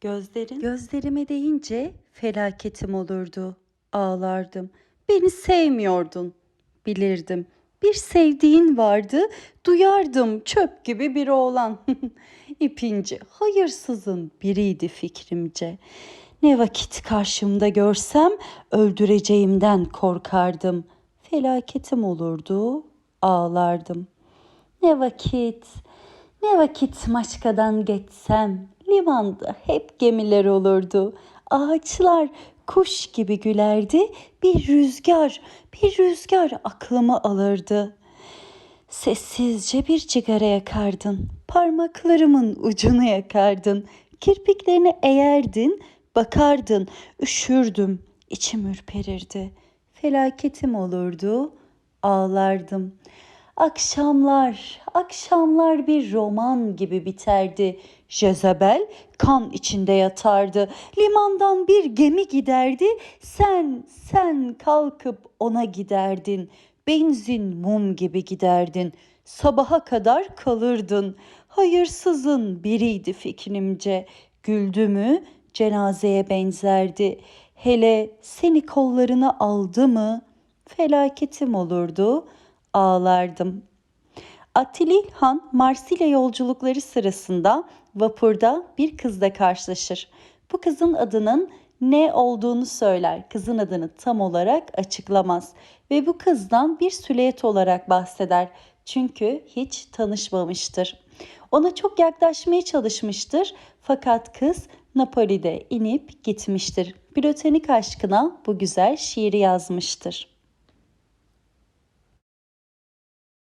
Gözlerin gözlerime değince felaketim olurdu. Ağlardım. Beni sevmiyordun. Bilirdim. Bir sevdiğin vardı. Duyardım çöp gibi bir oğlan. İpinci hayırsızın biriydi fikrimce. Ne vakit karşımda görsem öldüreceğimden korkardım. Felaketim olurdu, ağlardım. Ne vakit, ne vakit Maçka'dan geçsem limanda hep gemiler olurdu. Ağaçlar kuş gibi gülerdi. Bir rüzgar, bir rüzgar aklımı alırdı. Sessizce bir cigara yakardın. Parmaklarımın ucunu yakardın. Kirpiklerini eğerdin, bakardın. Üşürdüm, içim ürperirdi. Felaketim olurdu, ağlardım. Akşamlar, akşamlar bir roman gibi biterdi. Jezebel kan içinde yatardı. Limandan bir gemi giderdi. Sen, sen kalkıp ona giderdin. Benzin mum gibi giderdin. Sabaha kadar kalırdın. Hayırsızın biriydi fikrimce. Güldü mü cenazeye benzerdi. Hele seni kollarına aldı mı felaketim olurdu, ağlardım. Atilla Han Marsilya yolculukları sırasında vapurda bir kızla karşılaşır. Bu kızın adının ne olduğunu söyler. Kızın adını tam olarak açıklamaz ve bu kızdan bir süleyet olarak bahseder. Çünkü hiç tanışmamıştır. Ona çok yaklaşmaya çalışmıştır fakat kız Napoli'de inip gitmiştir. Platonik aşkına bu güzel şiiri yazmıştır.